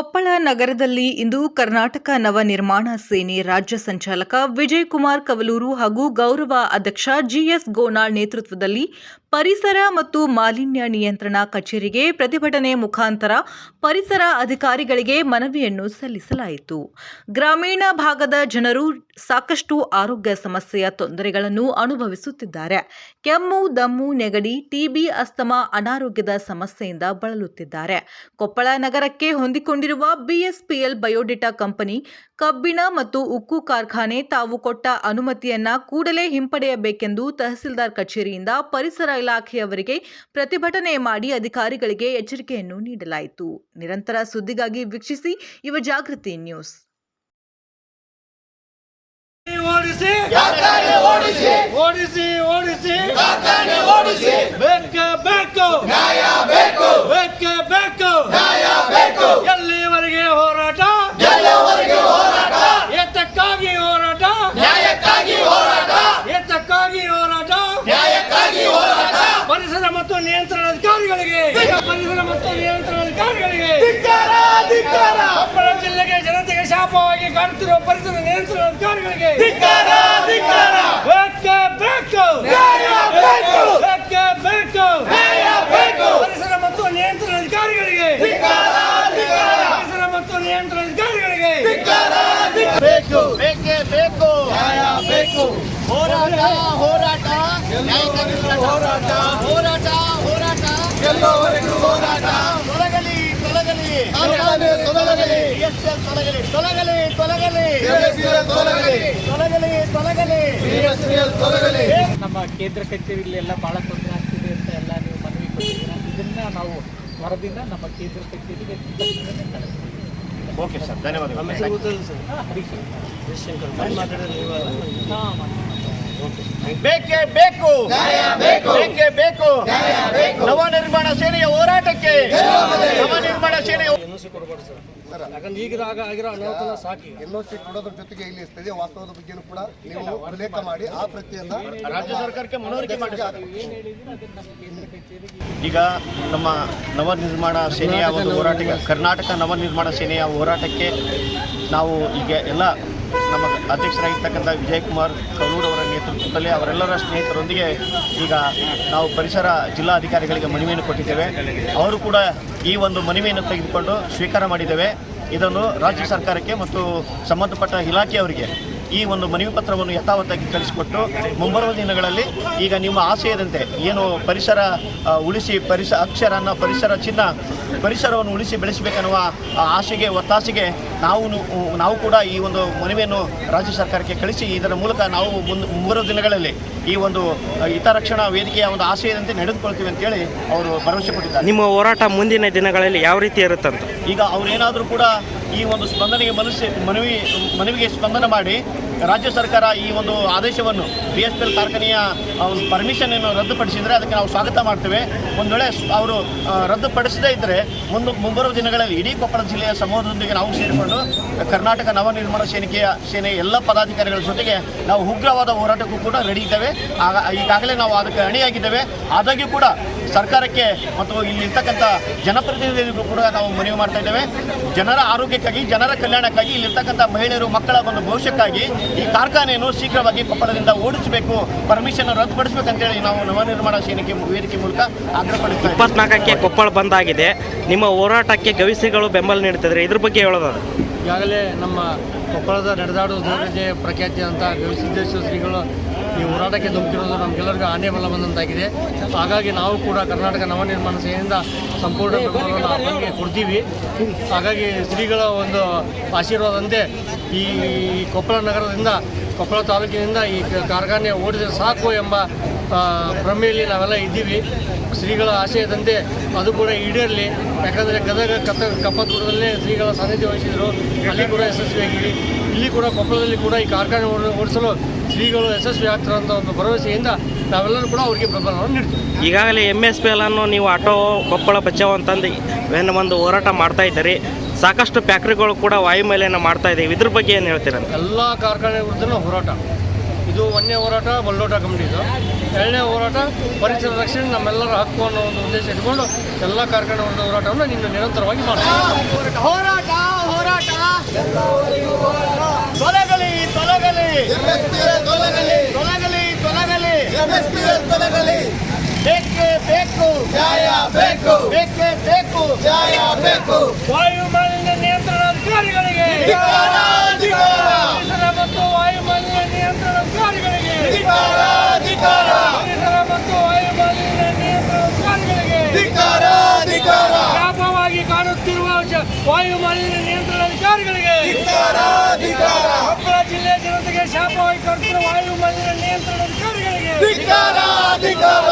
ಕೊಪ್ಪಳ ನಗರದಲ್ಲಿ ಇಂದು ಕರ್ನಾಟಕ ನವ ನಿರ್ಮಾಣ ಸೇನೆ ರಾಜ್ಯ ಸಂಚಾಲಕ ವಿಜಯ್ ಕುಮಾರ್ ಕವಲೂರು ಹಾಗೂ ಗೌರವ ಅಧ್ಯಕ್ಷ ಜಿಎಸ್ ಗೋನಾಳ್ ನೇತೃತ್ವದಲ್ಲಿ ಪರಿಸರ ಮತ್ತು ಮಾಲಿನ್ಯ ನಿಯಂತ್ರಣ ಕಚೇರಿಗೆ ಪ್ರತಿಭಟನೆ ಮುಖಾಂತರ ಪರಿಸರ ಅಧಿಕಾರಿಗಳಿಗೆ ಮನವಿಯನ್ನು ಸಲ್ಲಿಸಲಾಯಿತು. ಗ್ರಾಮೀಣ ಭಾಗದ ಜನರು ಸಾಕಷ್ಟು ಆರೋಗ್ಯ ಸಮಸ್ಯೆಯ ತೊಂದರೆಗಳನ್ನು ಅನುಭವಿಸುತ್ತಿದ್ದಾರೆ. ಕೆಮ್ಮು, ದಮ್ಮು, ನೆಗಡಿ ಟಿಬಿ ಅಸ್ತಮಾ ಅನಾರೋಗ್ಯದ ಸಮಸ್ಯೆಯಿಂದ ಬಳಲುತ್ತಿದ್ದಾರೆ. ಕೊಪ್ಪಳ ನಗರಕ್ಕೆ ಹೊಂದಿಕೊಂಡಿರುವ ಬಿಎಸ್ಪಿಎಲ್ ಬಯೋಡೇಟಾ ಕಂಪನಿ, ಕಬ್ಬಿಣ ಮತ್ತು ಉಕ್ಕು ಕಾರ್ಖಾನೆ ತಾವು ಕೊಟ್ಟ ಅನುಮತಿಯನ್ನ ಕೂಡಲೇ ಹಿಂಪಡೆಯಬೇಕೆಂದು ತಹಸೀಲ್ದಾರ್ ಕಚೇರಿಯಿಂದ ಪರಿಸರ ಇಲಾಖೆಯವರಿಗೆ ಪ್ರತಿಭಟನೆ ಮಾಡಿ ಅಧಿಕಾರಿಗಳಿಗೆ ಎಚ್ಚರಿಕೆಯನ್ನು ನೀಡಲಾಯಿತು. ನಿರಂತರ ಸುದ್ದಿಗಾಗಿ ವೀಕ್ಷಿಸಿ ಯುವ ಜಾಗೃತಿ ನ್ಯೂಸ್. ಓಡಿಸಿ! ಓಡಿಸಿ! ಓಡಿಸಿ ಓಡಿಸಿ! ಓಡಿಸಿ! ಬೇಕು ಬೇಕು! ನ್ಯಾಯ ಬೇಕು! ಪರಿಸರ ಮತ್ತು ನಿಯಂತ್ರಣ ಅಧಿಕಾರಿಗಳಿಗೆ ಧಿಕ್ಕಾರ ಧಿಕ್ಕಾರ. ಕೊಪ್ಪಳ ಜಿಲ್ಲೆಗೆ ಜನತೆಗೆ ಶಾಪವಾಗಿ ಕಾಣುತ್ತಿರುವ ಪರಿಸರ ನಿಯಂತ್ರಣ ಅಧಿಕಾರಿಗಳಿಗೆ ಧಿಕ್ಕಾರ ಧಿಕ್ಕಾರ. ಬೇಕೇ ಬೇಕು. ನ್ಯಾಯ ಬೇಕು. ಬೇಕೇ ಬೇಕು. ನ್ಯಾಯ ಬೇಕು. ಪರಿಸರ ಮತ್ತು ನಿಯಂತ್ರಣ ಅಧಿಕಾರಿಗಳಿಗೆ ಧಿಕ್ಕಾರ ಧಿಕ್ಕಾರ. ಪರಿಸರ ಮತ್ತು ನಿಯಂತ್ರಣ ಅಧಿಕಾರಿಗಳಿಗೆ ಧಿಕ್ಕಾರ ಬೇಕು ಬೇಕೇ ಬೇಕು. ನ್ಯಾಯ ಬೇಕು. ಹೋರಾಟ ಹೋರಾಟ. ನ್ಯಾಯಕ್ಕಾಗಿ ಹೋರಾಟ. ಹೋರಾಟ ಹೋರಾಟ. ಎಲ್ಲವರೆಗೂ ಹೋರಾಟ. ತೊಲಗಲಿ ತೊಲಗಲಿ. ಕಾರ್ಖಾನೆ ತೊಲಗಲಿ. DSL ತೊಲಗಲಿ. ತೊಲಗಲಿ ತೊಲಗಲಿ. BSPL ತೊಲಗಲಿ. ತೊಲಗಲಿ ತೊಲಗಲಿ. BSPL ತೊಲಗಲಿ. ನಮ್ಮ ಕೇಂದ್ರ ಕಚೇರಿಯಲ್ಲಿ ಎಲ್ಲ ಬಹಳ ತೊಂದರೆ ಆಗ್ತಿದೆ ಅಂತ ಎಲ್ಲ ನೀವು ಮನವಿ ಕೊಟ್ಟಿದ್ದೀರಾ? ಇದನ್ನ ನಾವು ವರದಿನ ನಮ್ಮ ಕೇಂದ್ರ ಕಚೇರಿಗೆ ಕಳಿಸ್ತೀವಿ. ಓಕೆ ಸರ್ ಧನ್ಯವಾದಗಳು. ಹರೀಶ್. ಬೇಕೇ ಬೇಕು. ನ್ಯಾಯ ಬೇಕು. ಬೇಕೇ ಬೇಕು. ನ್ಯಾಯ ಬೇಕು. ನವ ನಿರ್ಮಾಣ ಸೇನೆಯ ಹೋರಾಟಕ್ಕೆ. ನವ ನಿರ್ಮಾಣ ಸೇನೆಯ ಯಾಕಂದ್ರೆ ಈಗ ಆಗಿರೋ ಅನಾಹುತನ ಸಾಕಿ. ಎನ್ ಸಿ ಕೊಡೋದ್ರ ಜೊತೆಗೆ ಇಲ್ಲಿ ಸ್ಥಳೀಯ ವಾಸ್ತವದ ಬಗ್ಗೆನೂ ಕೂಡ ನೀವು ಉಲ್ಲೇಖ ಮಾಡಿ ಆ ಪ್ರತಿಯನ್ನ ರಾಜ್ಯ ಸರ್ಕಾರಕ್ಕೆ ಮನವರಿಕೆ ಮಾಡಿ ಸರ್. ಈಗ ನಮ್ಮ ನವ ನಿರ್ಮಾಣ ಸೇನೆಯ ಒಂದು ಹೋರಾಟಕ್ಕೆ ಕರ್ನಾಟಕ ನವ ನಿರ್ಮಾಣ ಸೇನೆಯ ಹೋರಾಟಕ್ಕೆ ನಾವು ಈಗ ಎಲ್ಲ ನಮ್ಮ ಅಧ್ಯಕ್ಷರಾಗಿರ್ತಕ್ಕಂಥ ವಿಜಯ್ ಕುಮಾರ್ ಕೌಲೂರ್ ಅವರ ನೇತೃತ್ವದಲ್ಲಿ ಅವರೆಲ್ಲರ ಸ್ನೇಹಿತರೊಂದಿಗೆ ಈಗ ನಾವು ಪರಿಸರ ಜಿಲ್ಲಾಧಿಕಾರಿಗಳಿಗೆ ಮನವಿಯನ್ನು ಕೊಟ್ಟಿದ್ದೇವೆ. ಅವರು ಕೂಡ ಈ ಒಂದು ಮನವಿಯನ್ನು ತೆಗೆದುಕೊಂಡು ಸ್ವೀಕಾರ ಮಾಡಿದ್ದೇವೆ. ಇದನ್ನು ರಾಜ್ಯ ಸರ್ಕಾರಕ್ಕೆ ಮತ್ತು ಸಂಬಂಧಪಟ್ಟ ಇಲಾಖೆಯವರಿಗೆ ಈ ಒಂದು ಮನವಿ ಪತ್ರವನ್ನು ಯಥಾವತ್ತಾಗಿ ಕಳಿಸಿಕೊಟ್ಟು ಮುಂಬರುವ ದಿನಗಳಲ್ಲಿ ಈಗ ನಿಮ್ಮ ಆಶಯದಂತೆ ಏನು ಪರಿಸರ ಉಳಿಸಿ ಪರಿಸ, ಅಕ್ಷರನ ಪರಿಸರ ಚಿನ್ನ ಪರಿಸರವನ್ನು ಉಳಿಸಿ ಬೆಳೆಸಬೇಕನ್ನುವ, ಆ ಆಶೆಗೆ ಒತ್ತಾಸೆಗೆ ನಾವು ನಾವು ಕೂಡ ಈ ಒಂದು ಮನವಿಯನ್ನು ರಾಜ್ಯ ಸರ್ಕಾರಕ್ಕೆ ಕಳಿಸಿ ಇದರ ಮೂಲಕ ನಾವು ಮುಂದೆ ಮುಂಬರುವ ದಿನಗಳಲ್ಲಿ ಈ ಒಂದು ಹಿತರಕ್ಷಣಾ ವೇದಿಕೆಯ ಒಂದು ಆಶಯದಂತೆ ನಡೆದುಕೊಳ್ತೀವಿ ಅಂತೇಳಿ ಅವರು ಭರವಸೆ ಕೊಟ್ಟಿದ್ದಾರೆ. ನಿಮ್ಮ ಹೋರಾಟ ಮುಂದಿನ ದಿನಗಳಲ್ಲಿ ಯಾವ ರೀತಿ ಇರುತ್ತಂತ ಈಗ ಅವರೇನಾದರೂ ಕೂಡ ಈ ಒಂದು ಸ್ಪಂದನೆಗೆ ಮನಸ್ಸಿ ಮನವಿ ಮನವಿಗೆ ಸ್ಪಂದನೆ ಮಾಡಿ ರಾಜ್ಯ ಸರ್ಕಾರ ಈ ಒಂದು ಆದೇಶವನ್ನು ಬಿ ಎಸ್ ಪಿ ಎಲ್ ಕಾರ್ಖಾನೆಯ ಪರ್ಮಿಷನ್ ಏನು ರದ್ದುಪಡಿಸಿದರೆ ಅದಕ್ಕೆ ನಾವು ಸ್ವಾಗತ ಮಾಡ್ತೇವೆ. ಒಂದು ವೇಳೆ ಅವರು ರದ್ದುಪಡಿಸದೇ ಇದ್ದರೆ ಮುಂದೆ, ಮುಂಬರುವ ದಿನಗಳಲ್ಲಿ ಇಡೀ ಕೊಪ್ಪಳ ಜಿಲ್ಲೆಯ ಸಮೂಹದೊಂದಿಗೆ ನಾವು ಸೇರಿಕೊಂಡು ಕರ್ನಾಟಕ ನವನಿರ್ಮಾಣ ಸೇನೆಯ ಸೇನೆಯ ಎಲ್ಲ ಪದಾಧಿಕಾರಿಗಳ ಜೊತೆಗೆ ನಾವು ಉಗ್ರವಾದ ಹೋರಾಟಕ್ಕೂ ಕೂಡ ರೆಡಿ ಇದ್ದೇವೆ ಈಗಾಗಲೇ ನಾವು ಅದಕ್ಕೆ ಅಣಿಯಾಗಿದ್ದೇವೆ. ಆದಾಗ್ಯೂ ಕೂಡ ಸರ್ಕಾರಕ್ಕೆ ಮತ್ತು ಇಲ್ಲಿರ್ತಕ್ಕಂಥ ಜನಪ್ರತಿನಿಧಿಗಳಿಗೂ ಕೂಡ ನಾವು ಮನವಿ ಮಾಡ್ತಾ ಇದ್ದೇವೆ. ಜನರ ಆರೋಗ್ಯಕ್ಕಾಗಿ ಜನರ ಕಲ್ಯಾಣಕ್ಕಾಗಿ ಇಲ್ಲಿರ್ತಕ್ಕಂಥ ಮಹಿಳೆಯರು ಮಕ್ಕಳ ಒಂದು ಭವಿಷ್ಯಕ್ಕಾಗಿ ಈ ಕಾರ್ಖಾನೆಯನ್ನು ಶೀಘ್ರವಾಗಿ ಕೊಪ್ಪಳದಿಂದ ಓಡಿಸಬೇಕು ಪರ್ಮಿಷನ್ ರದ್ದುಪಡಿಸಬೇಕಂತೇಳಿ ನಾವು ನವನಿರ್ಮಾಣ ಸೇನೆಗೆ ವೇದಿಕೆ ಮೂಲಕ ಆಗ್ರಹಪಡಿಸ್ತೇವೆ. ಇಪ್ಪತ್ನಾಲ್ಕಕ್ಕೆ ಕೊಪ್ಪಳ ಬಂದಾಗಿದೆ. ನಿಮ್ಮ ಹೋರಾಟಕ್ಕೆ ಗವಿಸಿಗಳು ಬೆಂಬಲ ನೀಡ್ತಿದ್ರೆ ಇದ್ರ ಬಗ್ಗೆ ಹೇಳೋದಾದ್ರೆ. ಈಗಾಗಲೇ ನಮ್ಮ ಕೊಪ್ಪಳದ ನಡೆದಾಡು ದೇವರಿಗೆ ಪ್ರಖ್ಯಾತಿ ಅಂತ ಗವಿಸಿದ್ದೇಶ್ವರ ಶ್ರೀಗಳು ಈ ಹೋರಾಟಕ್ಕೆ ಧುಮುಕಿರೋದು ನಮಗೆಲ್ಲರಿಗೂ ಆನೆ ಬಲ ಬಂದಂತಾಗಿದೆ. ಹಾಗಾಗಿ ನಾವು ಕೂಡ ಕರ್ನಾಟಕ ನವನಿರ್ಮಾಣ ಸೇನೆಯಿಂದ ಸಂಪೂರ್ಣ ಬೆಂಬಲವನ್ನು ಕೊಡ್ತೀವಿ. ಹಾಗಾಗಿ ಶ್ರೀಗಳ ಒಂದು ಆಶೀರ್ವಾದಂತೆ ಈ ಕೊಪ್ಪಳ ನಗರದಿಂದ, ಕೊಪ್ಪಳ ತಾಲೂಕಿನಿಂದ ಈ ಕಾರ್ಖಾನೆ ಓಡಿದರೆ ಸಾಕು ಎಂಬ ಭ್ರಮೆಯಲ್ಲಿ ನಾವೆಲ್ಲ ಇದ್ದೀವಿ. ಶ್ರೀಗಳ ಆಶಯದಂತೆ ಅದು ಕೂಡ ಈಡೇರಲಿ. ಯಾಕಂದರೆ ಗದಗ ಕತ್ತ ಕಪ್ಪತ್ತೂರದಲ್ಲೇ ಶ್ರೀಗಳ ಸಾನ್ನಿಧ್ಯ ವಹಿಸಿದರು. ಅಲ್ಲಿ ಕೂಡ ಯಶಸ್ವಿಯಾಗಿವಿ ಇಲ್ಲಿ ಕೂಡ ಕೊಪ್ಪಳದಲ್ಲಿ ಕೂಡ ಈ ಕಾರ್ಖಾನೆ ಓಡ- ಓಡಿಸಲು ಶ್ರೀಗಳು ಯಶಸ್ವಿ ಆಗ್ತಾರೆ ಅಂತ ಒಂದು ಭರವಸೆಯಿಂದ ನಾವೆಲ್ಲರೂ ಕೂಡ ಅವರಿಗೆ ಬೆಂಬಲವನ್ನು ನೀಡ್ತೀವಿ. ಈಗಾಗಲೇ ಎಂ ಎಸ್ ಪಿ ಅನ್ನು ನೀವು ಆಟೋ ಕೊಪ್ಪಳ ಬಚಾವ್ ಅಂತಂದು ಏನು ಒಂದು ಹೋರಾಟ ಮಾಡ್ತಾ ಇದ್ದೀರಿ. ಸಾಕಷ್ಟು ಫ್ಯಾಕ್ಟ್ರಿಗಳು ಕೂಡ ವಾಯುಮಾಲಿನ್ಯ ಮಾಡ್ತಾ ಇದ್ದೀವಿ. ಇದ್ರ ಬಗ್ಗೆ ಏನು ಹೇಳ್ತೀರಂತ ಎಲ್ಲ ಕಾರ್ಖಾನೆ ವಿರುದ್ಧನೂ ಹೋರಾಟ. ಇದು ಒಂದನೇ ಹೋರಾಟ ಬಲ್ಲೋಟ ಕಮಿಟಿದು ಎರಡನೇ ಹೋರಾಟ ಪರಿಸರ ರಕ್ಷಣೆ ನಮ್ಮೆಲ್ಲರ ಹಕ್ಕು ಅನ್ನೋ ಒಂದು ಉದ್ದೇಶ ಇಟ್ಕೊಂಡು ಎಲ್ಲ ಕಾರ್ಖಾನೆ ಹೋರಾಟವನ್ನು ನಿನ್ನ ನಿರಂತರವಾಗಿ ಮಾಡ್ತೀವಿ. ಹೋರಾಟ ತೊಲಗಲಿ ತೊಲಗಲಿ ಎಂಎಸ್ಪಿಎಲ್ ತೊಲಗಲಿ ತೊಲಗಲಿ ತೊಲಗಲಿ ಎಂಎಸ್ಪಿಎಲ್ ತೊಲಗಲಿ ಬೇಕೇ ಬೇಕು ನ್ಯಾಯ ಬೇಕು ಬೇಕೇ ಬೇಕು ನ್ಯಾಯ ಬೇಕು ವಾಯುಮಾಲಿನ್ಯ ನಿಯಂತ್ರಣ ಅಧಿಕಾರಿಗಳಿಗೆ ಧಿಕ್ಕಾರ, ಧಿಕ್ಕಾರ. ಪರಿಸರ ಮತ್ತು ವಾಯುಮಾಲಿನ್ಯ ನಿಯಂತ್ರಣ ಅಧಿಕಾರಿಗಳಿಗೆ ಧಿಕ್ಕಾರ, ಧಿಕ್ಕಾರ. ಪರಿಸರ ಮತ್ತು ವಾಯು ಮಾಲಿನ್ಯ ನಿಯಂತ್ರಣ ಅಧಿಕಾರಿಗಳಿಗೆ ಧಿಕ್ಕಾರ, ಧಿಕ್ಕಾರ. ವ್ಯಾಪಕವಾಗಿ ಕಾಣುತ್ತಿರುವ ಜ- ನಿಯಂತ್ರಣ ಅಧಿಕಾರಿಗಳಿಗೆ ಧಿಕ್ಕಾರ, ಧಿಕ್ಕಾರ. ಕೊಪ್ಪಳ ಜಿಲ್ಲೆಯ ಜನತೆಗೆ ಶಾಪವಾಗಿ ಕಾಣುತ್ತಿರುವ ವಾಯುಮಾಲಿನ್ಯ ನಿಯಂತ್ರಣ ಅಧಿಕಾರಿಗಳಿಗೆ ಧಿಕ್ಕಾರ, ಧಿಕ್ಕಾರ.